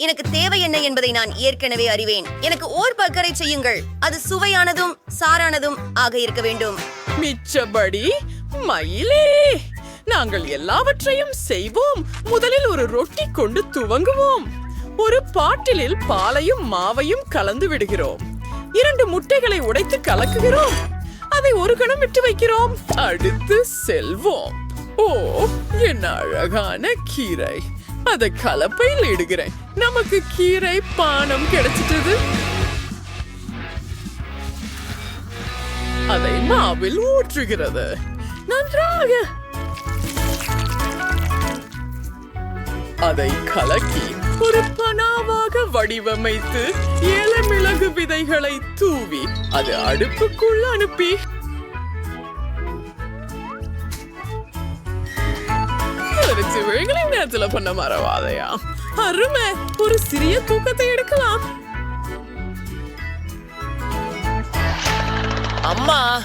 எனக்கு தேவை என்ன என்பதை நான் ஏற்கனவே அறிவேன். எனக்கு ஓர் பர்கரை செய்யுங்கள். அது சுவையானதும் சாரானதும் ஆக இருக்க வேண்டும். மிச்சபடி மயிலே நாங்கள் எல்லாவற்றையும் செய்வோம். முதலில் ஒரு ரொட்டி கொண்டு துவங்குவோம். ஒரு பாட்டிலில் பாலையும் மாவையும் கலந்து விடுகிறோம். இரண்டு முட்டைகளை உடைத்து கலக்குகிறோம். அதை ஒரு கணம் விட்டு வைக்கிறோம். அடுத்து செல்வோம். ஓ என் அழகான கீரை. அதை கலப்பையில் இடுகிறேன். நமக்கு கீரை பானம் கிடைச்சிட்டது. அதை மாவில் ஊற்றுகிறது. நன்றாக. அதை கலக்கி ஒரு பனாவாக வடிவமைத்து ஏலமிளகு விதைகளை தூவி அது அடுப்புக்குள் அனுப்பி நேரத்துல பண்ண மறவாதையா? அருமை. ஒரு சிறிய தூக்கத்தை எடுக்கலாம். அம்மா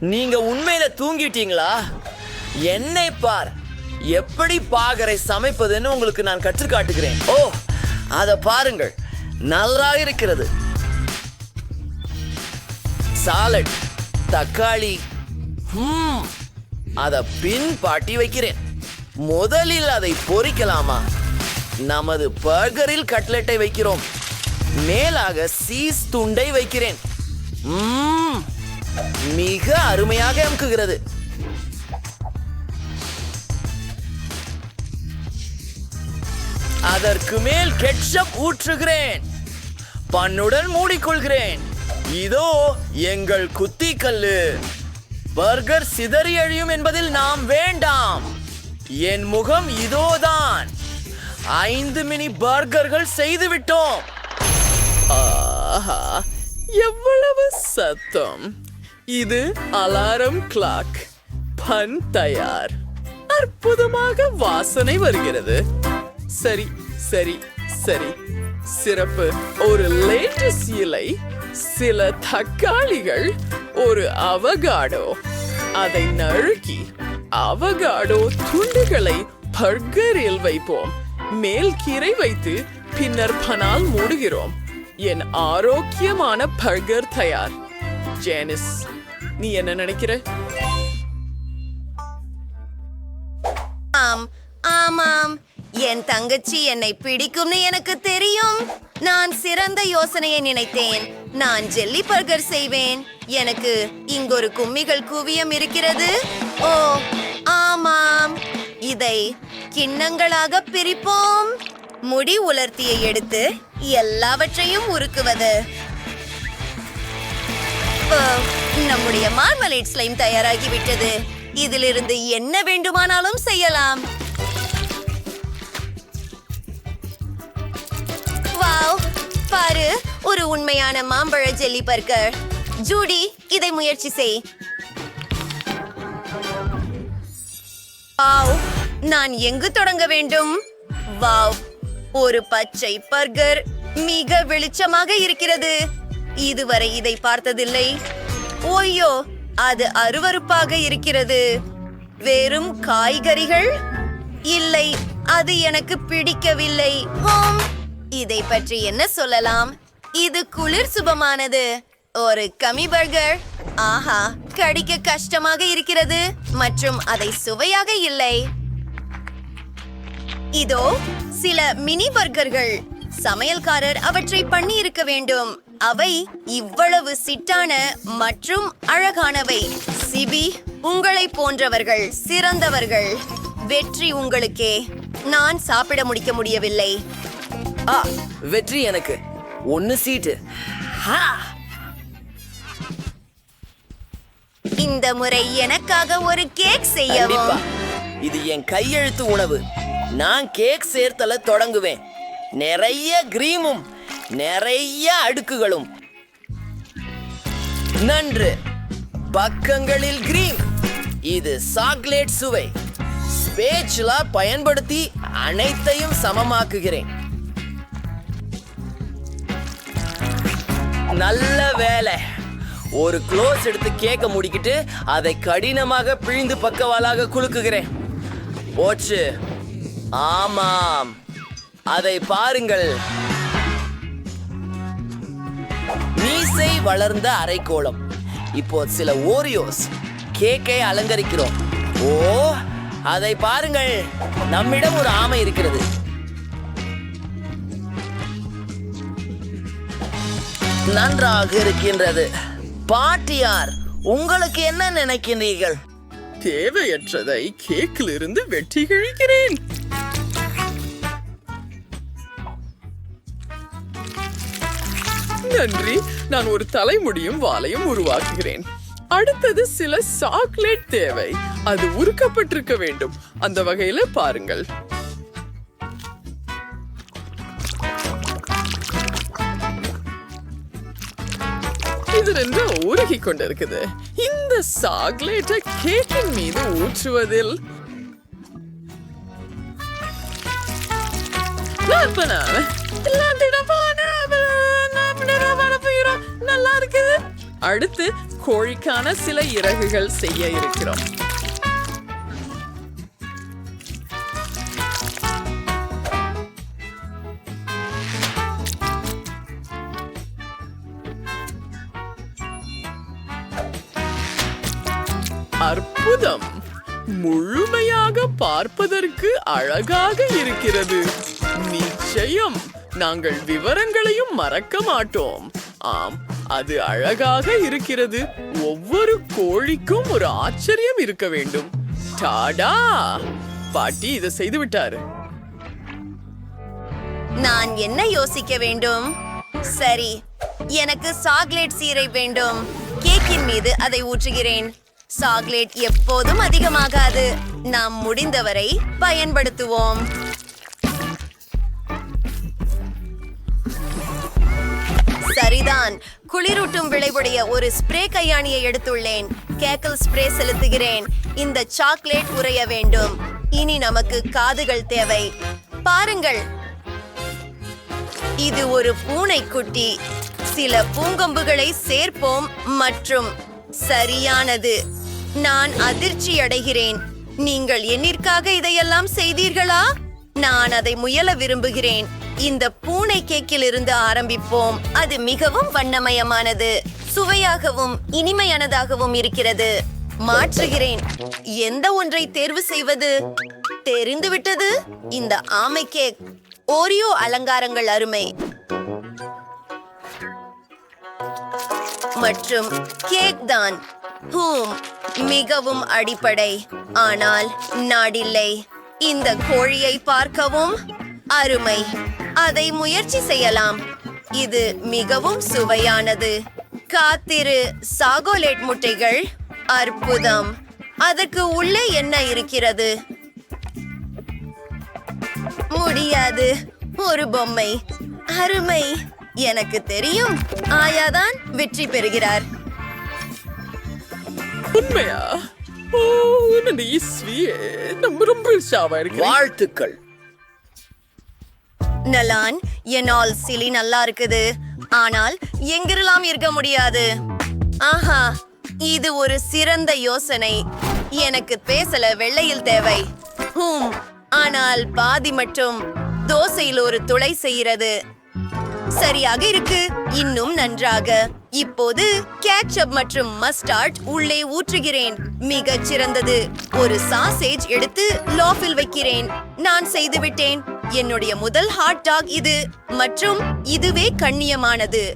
நீங்க உண்மையில தூங்கிட்டீங்களா? என்னை பார். எப்படி பாகரை சமைப்பதுன்னு உங்களுக்கு நான் கற்றுக் காட்டுகிறேன். ஓ அத பாருங்கள். நன்றாக இருக்கிறது. சாலட் தக்காளி. ஹம், அத பின் பாட்டி வைக்கிறேன். முதலில் அதை பொறிக்கலாமா? நமது பர்கரில் கட்லெட்டை வைக்கிறோம். மேலாக சீஸ் துண்டை வைக்கிறேன். மிக அருமையாக அமுக்குகிறது. அதற்கு மேல் கெட்சப் ஊற்றுகிறேன். பண்ணுடன் மூடிக்கொள்கிறேன். இதோ எங்கள் குத்தி கல்லு பர்கர் சிதறி அழியும் என்பதில் நாம் வேண்டாம். என் முகம் இதோதான். ஐந்து மினி பர்கர்கள் செய்து விட்டோம் ஆஹா எவ்வளவு சத்தம். இது அலாரம் கிளாக். பன் தயார். அற்புதமாக வாசனை வருகிறது. சரி சரி சரி. சிறப்பு. ஒரு லேட்டஸ் இலை சில தக்காளிகள் ஒரு அவகாடோ. அதை நறுக்கி அவகாடோ துண்டுகளை பர்கரில் வைப்போம். மேல் கீரை வைத்து பின்னர் பனால் மூடுகிறோம். என் ஆரோக்கியமான பர்கர் தயார். ஜேனிஸ் நீ என்ன நினைக்கிற? ஆம் ஆமாம். என் தங்கச்சி என்னை பிடிக்கும்னு எனக்கு தெரியும். நான் சிறந்த யோசனையை நினைத்தேன். நான் ஜெல்லி பர்கர் செய்வேன். எனக்கு இங்கொரு கும்மிகள் குவியம் இருக்கிறது. ஓ ஆமாம். இதை கிண்ணங்களாக பிரிப்போம். முடி உலர்த்தியை எடுத்து எல்லாவற்றையும் உருக்குவது. ஓ, நம்முடைய மார்மலேட் ஸ்லைம் தயாராகிவிட்டது. இதிலிருந்து என்ன வேண்டுமானாலும் செய்யலாம். வாவ் பாரு ஒரு உண்மையான மாம்பழ ஜெல்லி பர்கர். ஜூடி இதை முயற்சி செய். வாவ் நான் எங்கு தொடங்க வேண்டும்? வாவ் ஒரு பச்சை பர்கர் மிக வெளிச்சமாக இருக்கிறது. இதுவரை இதை பார்த்ததில்லை. ஓய்யோ அது அருவருப்பாக இருக்கிறது. வெறும் காய்கறிகள்? இல்லை அது எனக்கு பிடிக்கவில்லை. இதை பற்றி என்ன சொல்லலாம்? இது குளிர் சுபமானது. ஒரு கமி பர்கர். ஆஹா கடிக்க கஷ்டமாக இருக்கிறது மற்றும் அதை சுவையாக இல்லை. இதோ சில மினி பர்கர்கள். சமையல்காரர் அவற்றை பண்ணி இருக்க வேண்டும். அவை இவ்வளவு சிட்டான மற்றும் அழகானவை. சிபி உங்களை போன்றவர்கள் சிறந்தவர்கள். வெற்றி உங்களுக்கே. நான் சாப்பிட முடிக்க முடியவில்லை. ஆ வெற்றி எனக்கு. ஒன்னு சீட்டு. இந்த முறை எனக்காக ஒரு கேக் செய்யவும். இது என் கையெழுத்து உணவு. நான் கேக் சேர்த்தல தொடங்குவேன். நிறைய கிரீமும் நிறைய அடுக்குகளும். நன்று. பக்கங்களில் கிரீம். இது சாக்லேட் சுவை. ஸ்பேச்சுலா பயன்படுத்தி அனைத்தையும் சமமாக்குகிறேன். நல்ல வேலை. ஒரு க்ளோஸ் எடுத்து கேக்க முடிக்கிட்டு அதை கடினமாக பிழிந்து பக்கவாலாக குலுக்குகிறேன். போச்சு. ஆமாம். அதை பாருங்கள். மீசை வளர்ந்த அரைக்கோளம். இப்போ சில ஓரியோஸ் கேக்கை அலங்கரிக்கிறோம். ஓ அதை பாருங்கள். நம்மிடம் ஒரு ஆமை இருக்கிறது. நன்றாக இருக்கின்றது. பாட்டியார் உங்களுக்கு என்ன நினைக்கிறீர்கள்? தேவையற்றதை கேக்கில் இருந்து வெட்டி கிழிக்கிறேன். நன்றி. நான் ஒரு தலைமுடியும் வாலையும் உருவாக்குகிறேன். அடுத்தது சில சாக்லேட் தேவை. அது உருக்கப்பட்டிருக்க வேண்டும். அந்த வகையில பாருங்கள். இது உருகி கொண்டிருக்குது இந்த சாக்லேட்டை கேக்கின் மீது ஊற்றுவதில் நல்லா இருக்குது. அடுத்து கோழிக்கான சில இறகுகள் செய்ய இருக்கிறோம். அற்புதம். முழுமையாக பார்ப்பதற்கு அழகாக இருக்கிறது. நிச்சயம் நாங்கள் விவரங்களையும் மறக்க மாட்டோம். ஆம் அது அழகாக இருக்கிறது. ஒவ்வொரு கோழிக்கும் ஒரு ஆச்சரியம் இருக்க வேண்டும். டாடா! பாட்டி இதை செய்து விட்டாரு. நான் என்ன யோசிக்க வேண்டும்? சரி எனக்கு சாக்லேட் சீரை வேண்டும். கேக்கின் மீது அதை ஊற்றுகிறேன். சாக்லேட் எப்போதும் அதிகமாகாது. நாம் முடிந்தவரை பயன்படுத்துவோம். சரிதான். குளிரூட்டும் விளைவுடைய ஒரு ஸ்ப்ரே கையாணியை எடுத்துள்ளேன். கேக்கல் ஸ்ப்ரே செலுத்துகிறேன். இந்த சாக்லேட் உறைய வேண்டும். இனி நமக்கு காதுகள் தேவை. பாருங்கள். இது ஒரு பூனைக்குட்டி. சில பூங்கொம்புகளை சேர்ப்போம் மற்றும் சரியானது. நான் அதிர்ச்சி அடைகிறேன் நீங்கள் என்னிற்காக இதையெல்லாம் செய்தீர்களா? நான் அதை முயல விரும்புகிறேன். இந்த பூனை கேக்கில் இருந்து ஆரம்பிப்போம். அது மிகவும் வண்ணமயமானது. சுவையாகவும் இனிமையானதாகவும் இருக்கிறது. மாற்றுகிறேன். எந்த ஒன்றை தேர்வு செய்வது? தெரிந்துவிட்டது இந்த ஆமை கேக். ஓரியோ அலங்காரங்கள் அருமை. மற்றும் கேக் தான். ஹூம். மிகவும் அடிப்படை. ஆனால் நாடில்லை. இந்த கோழியை பார்க்கவும் அருமை. அதை முயற்சி செய்யலாம். இது மிகவும் சுவையானது. காத்திரு சாகோலேட் முட்டைகள். அற்புதம். அதற்கு உள்ளே என்ன இருக்கிறது? முடியாது. ஒரு பொம்மை. அருமை. எனக்கு தெரியும். ஆயாதான் வெற்றி பெறுகிறார். உண்மையா? ஓ என்னடி ஸ்வீயே நம்ம ரொம்ப ஷாவா இருக்கு. வாழ்த்துக்கள். நலான் என்னால் சிலி நல்லா இருக்குது. ஆனால் எங்கிருலாம் இருக்க முடியாது? ஆஹா இது ஒரு சிறந்த யோசனை. எனக்கு பேசல வெள்ளையில் தேவை. ஹூம் ஆனால் பாதி மட்டும் தோசையில் ஒரு துளை செய்கிறது. சரியாக இருக்கு இன்னும் நன்றாக. இப்போது கேட்சப் மற்றும் மஸ்டார்ட் உள்ளே ஊற்றுகிறேன். மிகச் சிறந்தது. ஒரு சாசேஜ் எடுத்து லோஃபில் வைக்கிறேன். நான் செய்துவிட்டேன் என்னுடைய முதல் ஹாட் டாக் இது. மற்றும் இதுவே கண்ணியமானது.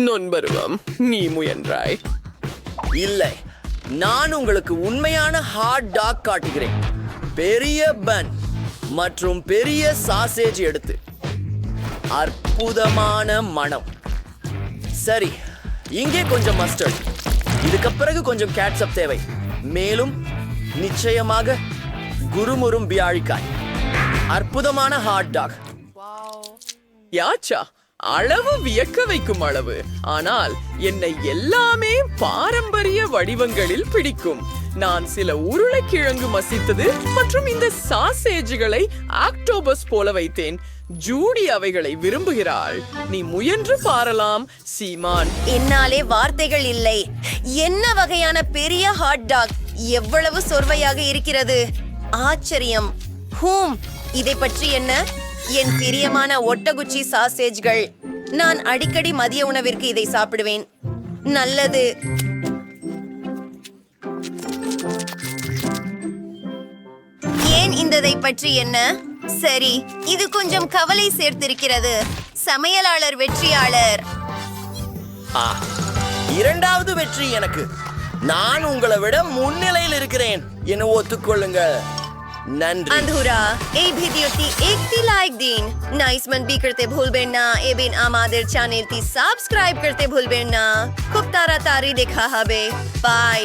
நொன்பருவம் நீ முயன்றாய். இல்லை. நான் உங்களுக்கு உண்மையான ஹாட் டாக் காட்டுகிறேன். பெரிய பன் மற்றும் பெரிய சாசேஜ் எடுத்து. அற்புதமான மனம். சரி இங்கே கொஞ்சம் மஸ்டர்ட் இதுக்கு பிறகு கொஞ்சம் கேட்சப் தேவை. மேலும் நிச்சயமாக குருமுரும் வியாழிக்காய். அற்புதமான ஹாட் டாக் யாச்சா அளவு வியக்க வைக்கும் அளவு. ஆனால் என்னை எல்லாமே பாரம்பரிய வடிவங்களில் பிடிக்கும். நான் சில உருளைக்கிழங்கு மசித்தது மற்றும் இந்த சாசேஜ்களை ஆக்டோபஸ் போல வைத்தேன். ஜூடி அவைகளை விரும்புகிறாள். நீ முயன்று பாரலாம் சீமான். என்னாலே வார்த்தைகள் இல்லை. என்ன வகையான பெரிய ஹாட் டாக் எவ்வளவு சொர்வையாக இருக்கிறது? ஆச்சரியம். ஹூம் இதை பற்றி என்ன? என் பிரியமான ஒட்டகுச்சி சாசேஜ்கள் நான் அடிக்கடி மதிய உணவிற்கு இதை சாப்பிடுவேன். நல்லது. ஏன் இந்ததை பற்றி என்ன? சரி இது கொஞ்சம் கவலை சேர்த்திருக்கிறது. சமையலாளர் வெற்றியாளர். இரண்டாவது வெற்றி எனக்கு. நான் உங்களை விட முன்னிலையில் இருக்கிறேன். என ஒத்துக்கொள்ளுங்கள். நன்றி. আন্ধুরা এই ভিডিওটি একটি লাইক দিন নাইসমান বি করতে ভুলবেন না এবং আমাদের চ্যানেলটি সাবস্ক্রাইব করতে ভুলবেন না খুব তাড়াতাড়ি দেখা হবে বাই